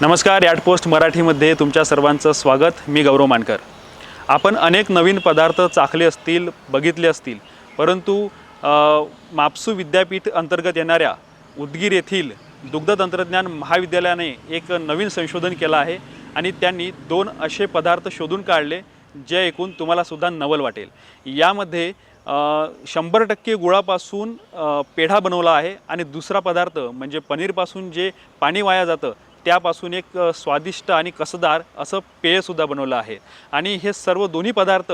नमस्कार याडपोस्ट मराठीमध्ये तुमच्या सर्वांचं स्वागत. मी गौरव मानकर. आपण अनेक नवीन पदार्थ चाखले असतील बघितले असतील परंतु मापसू विद्यापीठ अंतर्गत येणाऱ्या उदगीर येथील दुग्ध तंत्रज्ञान महाविद्यालयाने एक नवीन संशोधन केलं आहे आणि त्यांनी दोन असे पदार्थ शोधून काढले जे ऐकून तुम्हालासुद्धा नवल वाटेल. यामध्ये शंभर टक्के गुळापासून पेढा बनवला आहे आणि दुसरा पदार्थ म्हणजे पनीरपासून जे पाणी वाया जातं त्यापासून एक स्वादिष्ट आणि कसदार असं पेयसुद्धा बनवलं आहे. आणि हे सर्व दोन्ही पदार्थ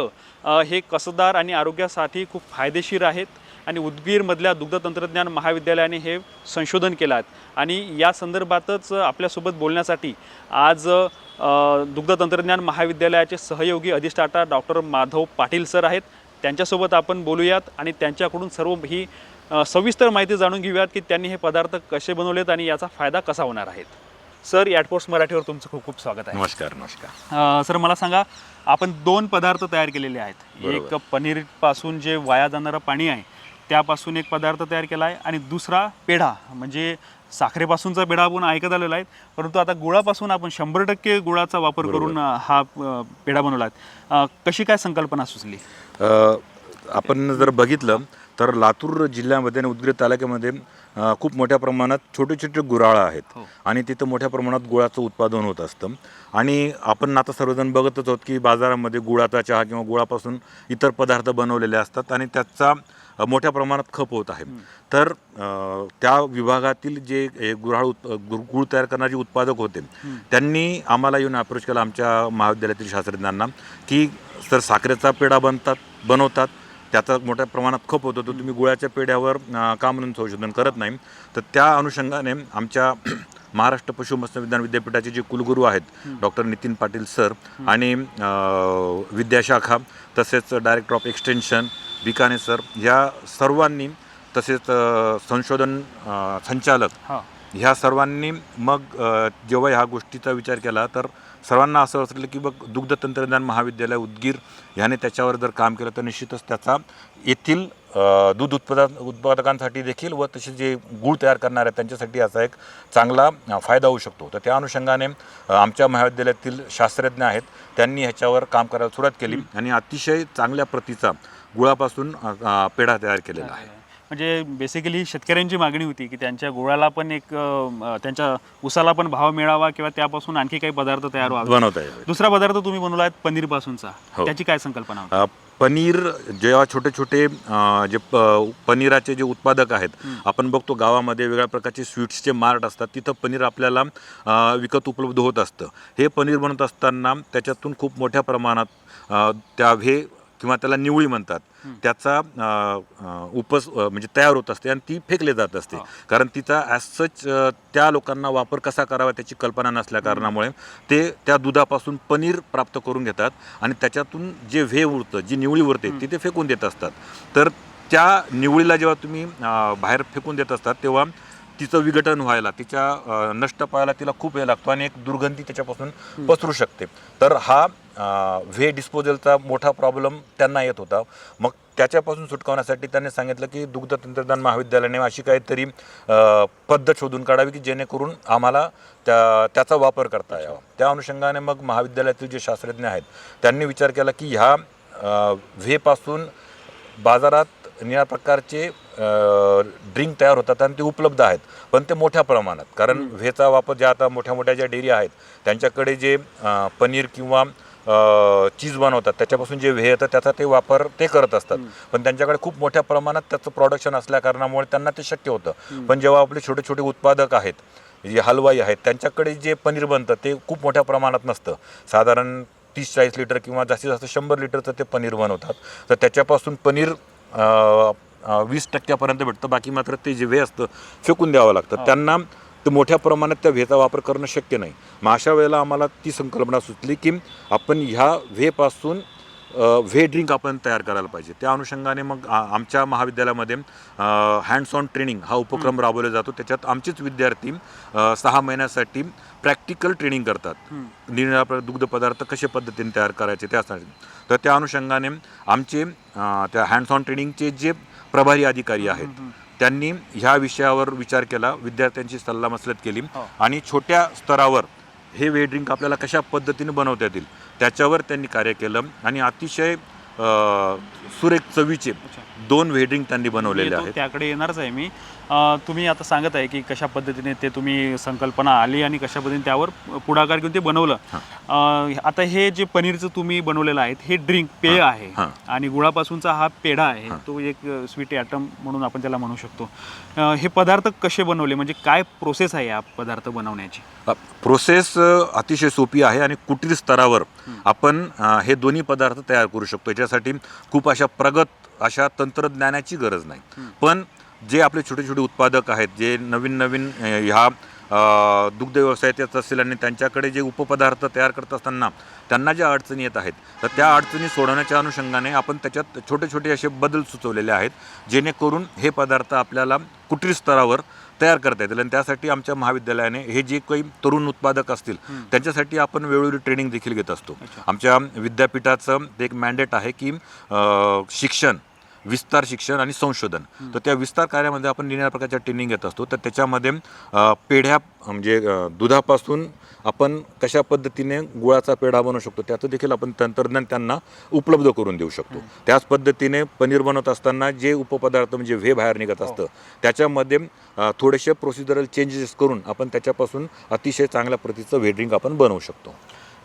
हे कसदार आणि आरोग्यासाठी खूप फायदेशीर आहेत आणि उदगीरमधल्या दुग्ध तंत्रज्ञान महाविद्यालयाने हे संशोधन केलं आहे. आणि या संदर्भातच आपल्यासोबत बोलण्यासाठी आज दुग्ध तंत्रज्ञान महाविद्यालयाचे सहयोगी अधिष्ठाता डॉक्टर माधव पाटील सर आहेत. त्यांच्यासोबत आपण बोलूयात आणि त्यांच्याकडून सर्व ही सविस्तर माहिती जाणून घेऊयात की त्यांनी हे पदार्थ कसे बनवलेत आणि याचा फायदा कसा होणार आहेत सर ॲटपोस्ट मराठीवर तुमचं खूप खूप स्वागत आहे. नमस्कार नमस्कार. अ, सर मला सांगा आपण दोन पदार्थ तयार केलेले आहेत. बरोबर. एक पनीरपासून जे वाया जाणारं पाणी आहे त्यापासून एक पदार्थ तयार केला आहे आणि दुसरा पेढा म्हणजे साखरेपासूनचा पेढा आपण ऐकत आलेला आहे परंतु आता गुळापासून आपण शंभर टक्के गुळाचा वापर. करून अ, हा अ, पेढा बनवला आहे. अ, कशी काय संकल्पना सुचली? अ, आपण जर बघितलं तर लातूर जिल्ह्यामध्ये आणि उदगीर तालुक्यामध्ये खूप मोठ्या प्रमाणात छोटे छोटे गुराळं आहेत. हो. आणि तिथं मोठ्या प्रमाणात गुळाचं उत्पादन होत असतं. आणि आपण आता सर्वजण बघतच आहोत की बाजारामध्ये गुळाचा चहा किंवा गुळापासून इतर पदार्थ बनवलेले असतात आणि त्याचा मोठ्या प्रमाणात खप होत आहे. तर त्या विभागातील जे गुऱ्हाळ उत् गुळ तयार करणारे उत्पादक होते. त्यांनी आम्हाला येऊन अप्रोच केला आमच्या महाविद्यालयातील शास्त्रज्ञांना की सर साखरेचा पेढा बनतात बनवतात त्याचा मोठ्या प्रमाणात खप होतो तर तुम्ही गुळाच्या पेढ्यावर का म्हणून संशोधन करत नाही. तर त्या अनुषंगाने आमच्या महाराष्ट्र पशु मत्स्य विज्ञान विद्यापीठाचे जे कुलगुरू आहेत डॉक्टर नितीन पाटील सर आणि विद्याशाखा तसेच director of extension Bikane sir ह्या सर्वांनी तसेच संशोधन संचालक हां. ह्या सर्वांनी मग जेव्हा ह्या गोष्टीचा विचार केला तर सर्वांना असं असलं की बघ दुग्ध तंत्रज्ञान महाविद्यालय उदगीर ह्याने त्याच्यावर जर काम केलं तर निश्चितच त्याचा येथील दूध उत्पादन उत्पादकांसाठी देखील व तसे जे गूळ तयार करणार आहेत त्यांच्यासाठी याचा एक चांगला फायदा होऊ शकतो. तर त्या अनुषंगाने आमच्या महाविद्यालयातील शास्त्रज्ञ आहेत त्यांनी ह्याच्यावर काम करायला सुरुवात केली. आणि अतिशय चांगल्या प्रतीचा गुळापासून पेढा तयार केलेला आहे. म्हणजे बेसिकली शेतकऱ्यांची मागणी होती की त्यांच्या गुळाला पण एक त्यांच्या उसाला पण भाव मिळावा किंवा त्यापासून आणखी काही पदार्थ तयार व्हावे. बनवता येईल. दुसरा पदार्थ तुम्ही बनवला आहे पनीरपासूनचा. हो. त्याची काय संकल्पना पनीर जेव्हा छोटे छोटे जे पनीराचे जे उत्पादक आहेत आपण बघतो गावामध्ये वेगळ्या प्रकारचे स्वीट्सचे मार्ट असतात तिथं पनीर आपल्याला विकत उपलब्ध होत असतं. हे पनीर बनवत असताना त्याच्यातून खूप मोठ्या प्रमाणात त्या व्हे किंवा त्याला निवळी म्हणतात. त्याचा उपस म्हणजे तयार होत असते आणि ती फेकले जात असते. कारण तिचा ॲज सच त्या लोकांना वापर कसा करावा त्याची कल्पना नसल्या कारणामुळे ते त्या दुधापासून पनीर प्राप्त करून घेतात आणि त्याच्यातून जे व्हे उरतं जी निवळी उरते ती ते फेकून देत असतात. तर त्या निवळीला जेव्हा तुम्ही बाहेर फेकून देत असतात तेव्हा तिचं विघटन व्हायला तिच्या नष्ट पाहायला तिला खूप वेळ लागतो आणि एक दुर्गंधी त्याच्यापासून पसरू शकते. तर हा व्हे डिस्पोजलचा मोठा प्रॉब्लेम त्यांना येत होता. मग त्याच्यापासून सुटकावण्यासाठी त्यांनी सांगितलं की दुग्ध तंत्रज्ञान महाविद्यालयाने अशी काहीतरी पद्धत शोधून काढावी की जेणेकरून आम्हाला त्या त्याचा वापर करता यावा. त्या अनुषंगाने मग महाविद्यालयातील जे शास्त्रज्ञ आहेत त्यांनी विचार केला की ह्या व्हेपासून बाजारात निळ्या प्रकारचे ड्रिंक तयार होतात आणि ते उपलब्ध आहेत. पण ते मोठ्या प्रमाणात. कारण व्हेचा वापर ज्या आता मोठ्या मोठ्या ज्या डेअरी आहेत त्यांच्याकडे जे पनीर किंवा चीज बनवतात त्याच्यापासून जे व्हे येतं त्याचा ते वापर ते करत असतात. पण त्यांच्याकडे खूप मोठ्या प्रमाणात त्याचं प्रोडक्शन असल्या कारणामुळे त्यांना ते शक्य होतं. पण जेव्हा आपले छोटे छोटे उत्पादक आहेत जे हलवाई आहेत त्यांच्याकडे जे पनीर बनतं ते खूप मोठ्या प्रमाणात नसतं. साधारण तीस चाळीस लिटर किंवा जास्तीत जास्त शंभर लिटरचं ते पनीर बनवतात. तर त्याच्यापासून पनीर वीस टक्क्यापर्यंत भेटतं. बाकी मात्र ते जे व्हे असतं फेकून द्यावं लागतं. त्यांना ते मोठ्या प्रमाणात त्या व्हेचा वापर करणं शक्य नाही. मग अशा वेळेला आम्हाला ती संकल्पना सुचली की आपण ह्या व्हेपासून व्हे ड्रिंक आपण तयार करायला पाहिजे. त्या अनुषंगाने मग आमच्या महाविद्यालयामध्ये हँड्स ऑन ट्रेनिंग हा उपक्रम राबवला जातो. त्याच्यात आमचेच विद्यार्थी सहा महिन्यासाठी प्रॅक्टिकल ट्रेनिंग करतात. निरनिराळे दुग्ध पदार्थ कशा पद्धतीने तयार करायचे त्यासाठी तर त्या अनुषंगाने आमचे त्या हँड्स ऑन ट्रेनिंगचे जे प्रभारी अधिकारी आहेत त्यांनी ह्या विषयावर विचार केला. विद्यार्थ्यांची सल्लामसलत केली. हो. आणि छोट्या स्तरावर हे वे ड्रिंक आपल्याला कशा पद्धतीने बनवता येतील त्याच्यावर त्यांनी कार्य केलं. आणि अतिशय सुरेख चवीचे दोन वे ड्रिंक त्यांनी बनवलेले आहेत. त्याकडे येणारच आहे मी. तुम्ही आता सांगत आहे की कशा पद्धतीने ते तुम्ही संकल्पना आली आणि कशा पद्धतीने त्यावर पुढाकार घेऊन ते बनवलं. आता हे जे पनीरचं तुम्ही बनवलेलं आहे हे ड्रिंक पेय आहे. आणि गुळापासूनचा हा पेढा आहे तो एक स्वीट ॲटम म्हणून आपण त्याला म्हणू शकतो. हे पदार्थ कसे बनवले? म्हणजे काय प्रोसेस आहे या पदार्थ बनवण्याची? प्रोसेस अतिशय सोपी आहे आणि कुटीर स्तरावर आपण हे दोन्ही पदार्थ तयार करू शकतो. याच्यासाठी खूप अशा प्रगत अशा तंत्रज्ञानाची गरज नाही. पण जे आपले छोटे छोटे उत्पादक आहेत जे नवीन नवीन ह्या दुग्ध व्यवसायात येत असतील आणि त्यांच्याकडे जे उपपदार्थ तयार करत असताना त्यांना ज्या अडचणी येत आहेत तर त्या अडचणी सोडवण्याच्या अनुषंगाने आपण त्याच्यात छोटे छोटे असे बदल सुचवलेले आहेत जेणेकरून हे पदार्थ आपल्याला कुटीर स्तरावर तयार करता येतील. आणि त्यासाठी आमच्या महाविद्यालयाने हे जे काही तरुण उत्पादक असतील त्यांच्यासाठी आपण वेळोवेळी ट्रेनिंग देखील घेत असतो. आमच्या विद्यापीठाचं एक मॅन्डेट आहे की शिक्षण विस्तार शिक्षण आणि संशोधन. तर त्या विस्तार कार्यामध्ये आपण निराळ्या प्रकारच्या ट्रेनिंग घेत असतो. तर त्याच्यामध्ये पेढ्या म्हणजे दुधापासून आपण कशा पद्धतीने गुळाचा पेढा बनवू शकतो त्याचं देखील आपण तंत्रज्ञान त्यांना उपलब्ध करून देऊ शकतो. त्याच पद्धतीने पनीर बनवत असताना जे उपपदार्थ म्हणजे व्हे बाहेर निघत असतं त्याच्यामध्ये थोडेसे प्रोसिजरल चेंजेस करून आपण त्याच्यापासून अतिशय चांगल्या प्रतीचं व्हे ड्रिंक आपण बनवू शकतो.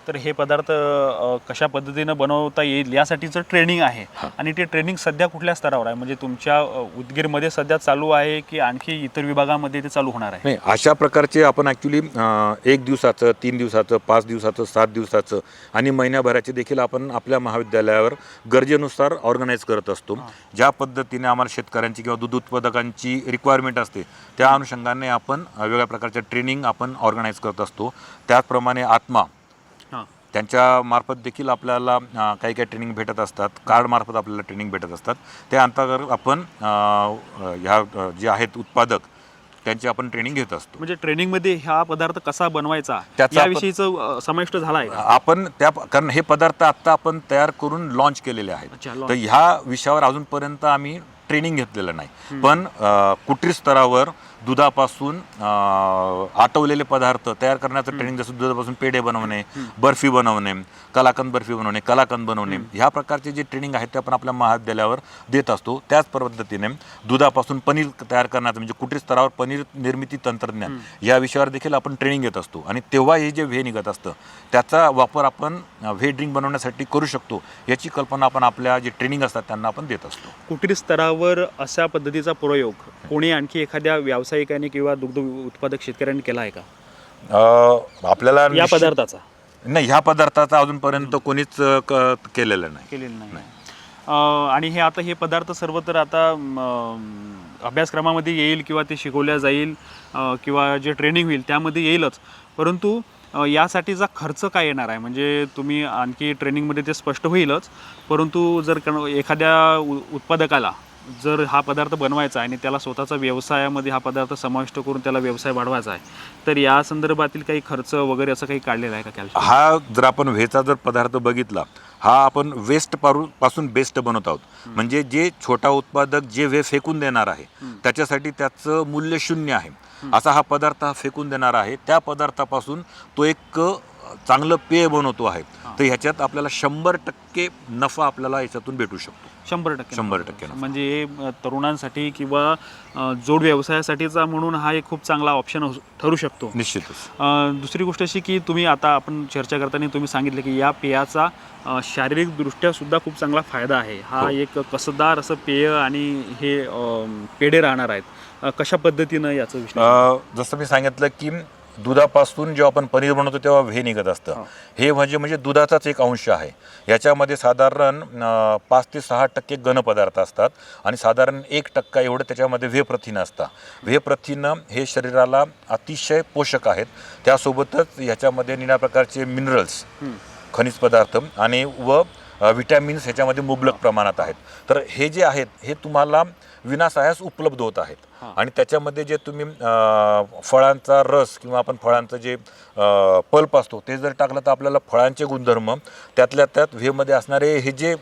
तर हे पदार्थ अ, कशा पद्धतीनं बनवता येईल यासाठीचं ट्रेनिंग आहे. आणि ते ट्रेनिंग सध्या कुठल्या स्तरावर आहे? म्हणजे तुमच्या अ, उदगीरमध्ये सध्या चालू आहे की आणखी इतर विभागामध्ये ते चालू होणार आहे? नाही अशा प्रकारचे आपण ॲक्च्युली एक दिवसाचं तीन दिवसाचं पाच दिवसाचं सात दिवसाचं आणि महिन्याभराचे देखील आपण आपल्या महाविद्यालयावर गरजेनुसार ऑर्गनाईज करत असतो. ज्या पद्धतीने आम्हाला शेतकऱ्यांची किंवा दूध उत्पादकांची रिक्वायरमेंट असते त्या अनुषंगाने आपण अ, वेगळ्या प्रकारच्या ट्रेनिंग आपण ऑर्गनाईज करत असतो. त्याचप्रमाणे आत्मा हां त्यांच्या मार्फत देखील आपल्याला काही काही ट्रेनिंग भेटत असतात. कार्डमार्फत आपल्याला ट्रेनिंग भेटत असतात. त्या अंतर्गत आपण ह्या जे आहेत उत्पादक त्यांची आपण ट्रेनिंग घेत असतो. म्हणजे ट्रेनिंगमध्ये हा पदार्थ कसा बनवायचा? त्याचा आपण- याविषयीचं अ, समाविष्ट झाला आहे? आपण त्या कारण हे पदार्थ आत्ता आपण तयार करून लॉन्च केलेले आहेत. तर ह्या विषयावर अजूनपर्यंत आम्ही ट्रेनिंग घेतलेलं नाही. पण कुटीर स्तरावर दुधापासून आटवलेले पदार्थ तयार करण्याचं ट्रेनिंग जसं दुधापासून पेढे बनवणे बर्फी बनवणे कलाकंद बर्फी बनवणे कलाकंद बनवणे ह्या प्रकारचे जे ट्रेनिंग आहेत ते आपण आपल्या महाविद्यालयावर देत असतो. त्याच पद्धतीने दुधापासून पनीर तयार करण्याचं म्हणजे कुटीर स्तरावर पनीर निर्मिती तंत्रज्ञान या विषयावर देखील आपण ट्रेनिंग घेत असतो. आणि तेव्हा हे जे व्हे निघत असतं त्याचा वापर आपण व्हे ड्रिंक बनवण्यासाठी करू शकतो याची कल्पना आपण आपल्या जे ट्रेनिंग असतात त्यांना आपण देत असतो. कुटीर स्तरावर अशा पद्धतीचा प्रयोग कोणी आणखी एखाद्या व्यावसायिकाने किंवा दुग्ध उत्पादक शेतकऱ्यांनी केला आहे का? आपल्याला या पदार्थाचा? नाही ह्या पदार्थाचा अजूनपर्यंत कोणीच केलेलं नाही. केलेलं नाही. आणि हे आता हे पदार्थ सर्व तर आता अभ्यासक्रमामध्ये येईल किंवा ते शिकवल्या जाईल किंवा जे ट्रेनिंग होईल त्यामध्ये येईलच. परंतु यासाठीचा खर्च काय येणार आहे? म्हणजे तुम्ही आणखी ट्रेनिंगमध्ये ते स्पष्ट होईलच परंतु जर एखाद्या उत्पादकाला जर हा पदार्थ बनवायचा आहे आणि त्याला स्वतःचा व्यवसायामध्ये हा पदार्थ समाविष्ट करून त्याला व्यवसाय वाढवायचा आहे तर या संदर्भातील काही खर्च वगैरे असं काही काढलेलं आहे का कॅल्शियम हा जर आपण व्हेचा जर पदार्थ बघितला हा आपण वेस्ट पारू पासून बेस्ट बनवत आहोत. म्हणजे जे छोटा उत्पादक जे वे फेकून देणार आहे त्याच्यासाठी त्याचं मूल्य शून्य आहे. असा हा पदार्थ हा फेकून देणार आहे. त्या पदार्थापासून तो एक चांगलं पेय बनवतो आहे तर ह्याच्यात आपल्याला शंभर टक्के नफा आपल्याला याच्यातून भेटू शकतो. शंभर टक्के शंभर टक्के. म्हणजे तरुणांसाठी किंवा जोड व्यवसायासाठीचा म्हणून हा एक खूप चांगला ऑप्शन ठरू शकतो. निश्चितच. दुसरी गोष्ट अशी की तुम्ही आता आपण चर्चा करताना तुम्ही सांगितलं की या पेयाचा शारीरिकदृष्ट्या सुद्धा खूप चांगला फायदा आहे. हा हो. एक कसदार असं पेय आणि हे पेढे राहणार आहेत. कशा पद्धतीनं याचं जसं मी सांगितलं की दुधापासून जेव्हा आपण पनीर बनवतो तेव्हा व्हे निघत असतं. हा. हे म्हणजे म्हणजे दुधाचाच एक अंश आहे. याच्यामध्ये साधारण पाच ते सहा टक्के घनपदार्थ असतात आणि साधारण एक टक्का एवढं त्याच्यामध्ये व्हे प्रथिनं असतात व्हे प्रथिनं हे शरीराला अतिशय पोषक आहेत. त्यासोबतच ह्याच्यामध्ये निळ्या प्रकारचे मिनरल्स हं. खनिज पदार्थ आणि व विटॅमिन्स ह्याच्यामध्ये मुबलक प्रमाणात आहेत. तर हे जे आहेत हे तुम्हाला विनासायास उपलब्ध होत आहेत. आणि त्याच्यामध्ये जे तुम्ही फळांचा रस किंवा आपण फळांचं जे पल्प असतो ते जर टाकलं तर आपल्याला फळांचे गुणधर्म त्यातल्या त्यात व्हेमध्ये असणारे हे जे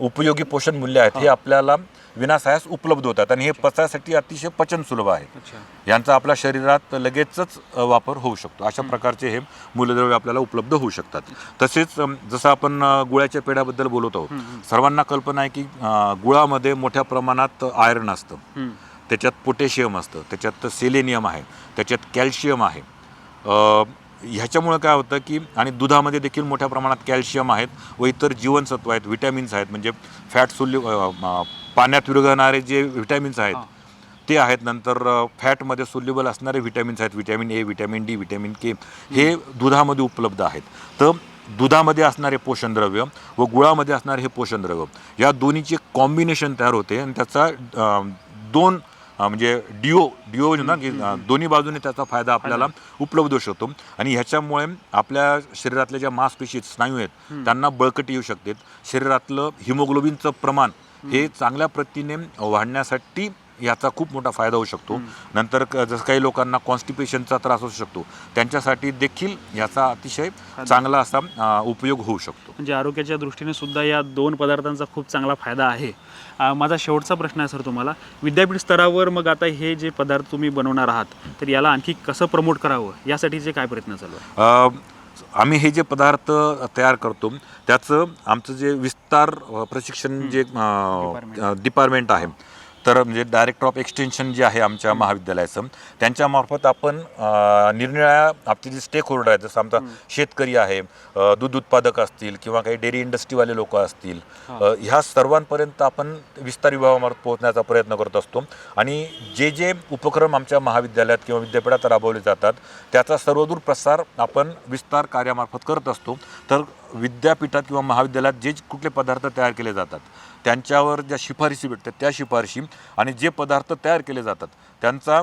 उपयोगी पोषण मूल्य आहेत हे आपल्याला विनासायास उपलब्ध होतात आणि हे पचायसाठी अतिशय पचन सुलभ आहे यांचा आपल्या शरीरात लगेचच वापर होऊ शकतो. अशा प्रकारचे हे मूलद्रव्य आपल्याला उपलब्ध होऊ शकतात. तसेच जसं आपण गुळाच्या पेढ्याबद्दल बोलत आहोत सर्वांना कल्पना आहे की गुळामध्ये मोठ्या प्रमाणात आयर्न असतं. त्याच्यात पोटॅशियम असतं. त्याच्यात सेलेनियम आहे. त्याच्यात कॅल्शियम आहे. ह्याच्यामुळं काय होतं की आणि दुधामध्ये देखील मोठ्या प्रमाणात कॅल्शियम आहेत व इतर जीवनसत्व आहेत विटॅमिन्स आहेत म्हणजे फॅट सोल्यू पाण्यात विरघळणारे जे विटॅमिन्स आहेत ते आहेत. नंतर फॅटमध्ये सोल्युबल असणारे विटॅमिन्स आहेत vitamin A vitamin D vitamin K हे दुधामध्ये उपलब्ध आहेत. तर दुधामध्ये असणारे पोषणद्रव्य व गुळामध्ये असणारे हे पोषणद्रव्य या दोन्हीचे कॉम्बिनेशन तयार होते आणि त्याचा दोन म्हणजे डिओ डिओ ना की दोन्ही बाजूने त्याचा फायदा आपल्याला उपलब्ध होऊ शकतो. आणि ह्याच्यामुळे आपल्या शरीरातल्या ज्या मांसपेशी स्नायू आहेत त्यांना बळकटी येऊ शकते. शरीरातलं हिमोग्लोबिनचं प्रमाण हे चांगल्या प्रतीने वाढण्यासाठी याचा खूप मोठा फायदा होऊ शकतो. नंतर क- जसं काही लोकांना कॉन्स्टिपेशनचा त्रास असू शकतो त्यांच्यासाठी देखील याचा अतिशय चांगला असा अ, उपयोग होऊ शकतो. म्हणजे आरोग्याच्या दृष्टीने सुद्धा या दोन पदार्थांचा खूप चांगला फायदा आहे. अ, माझा शेवटचा प्रश्न आहे सर तुम्हाला. विद्यापीठ स्तरावर मग आता हे जे पदार्थ तुम्ही बनवणार आहात तर याला आणखी कसं प्रमोट करावं? यासाठीचे काय प्रयत्न चालू आहे अ, आम्ही हे जे पदार्थ तयार करतो त्याचं आमचं जे विस्तार अ, प्रशिक्षण जे डिपार्टमेंट आहे तर म्हणजे डायरेक्टर ऑफ एक्सटेन्शन जे आहे आमच्या महाविद्यालयाचं त्यांच्यामार्फत आपण अ, निरनिराळ्या आपले जे स्टेक होल्डर आहेत जसं आमचा शेतकरी आहे दूध उत्पादक असतील किंवा काही डेअरी इंडस्ट्रीवाले लोक असतील ह्या सर्वांपर्यंत आपण विस्तार विभागामार्फत पोहोचण्याचा प्रयत्न करत असतो. आणि जे जे उपक्रम आमच्या महाविद्यालयात किंवा विद्यापीठात राबवले जातात त्याचा सर्वदूर प्रसार आपण विस्तार कार्यामार्फत करत असतो. तर विद्यापीठात किंवा महाविद्यालयात जे कुठले पदार्थ तयार केले जातात त्यांच्यावर ज्या शिफारशी भेटतात त्या शिफारशी आणि जे पदार्थ तयार केले जातात त्यांचा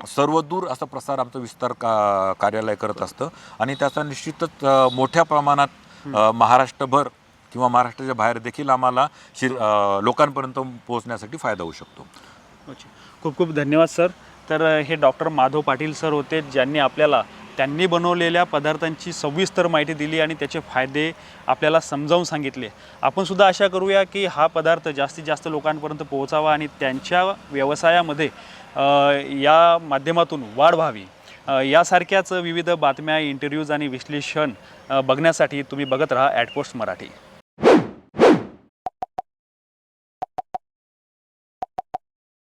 सर्वदूर असा प्रसार आमचं विस्तार का कार्यालय करत असतं. आणि त्याचा निश्चितच मोठ्या प्रमाणात महाराष्ट्रभर किंवा महाराष्ट्राच्या बाहेर देखील आम्हाला शिर लोकांपर्यंत पोहोचण्यासाठी फायदा होऊ शकतो. खूप खूप धन्यवाद सर. तर हे डॉक्टर माधव पाटील सर होते ज्यांनी आपल्याला त्यांनी बनवलेल्या पदार्थांची सविस्तर माहिती दिली आणि त्याचे फायदे आपल्याला समजावून सांगितले. आपणसुद्धा आशा करूया की हा पदार्थ जास्तीत जास्त लोकांपर्यंत पोहोचावा आणि त्यांच्या व्यवसायामध्ये या माध्यमातून वाढ व्हावी. यासारख्याच विविध बातम्या इंटरव्ह्यूज आणि विश्लेषण बघण्यासाठी तुम्ही बघत राहा ॲटपोस्ट मराठी.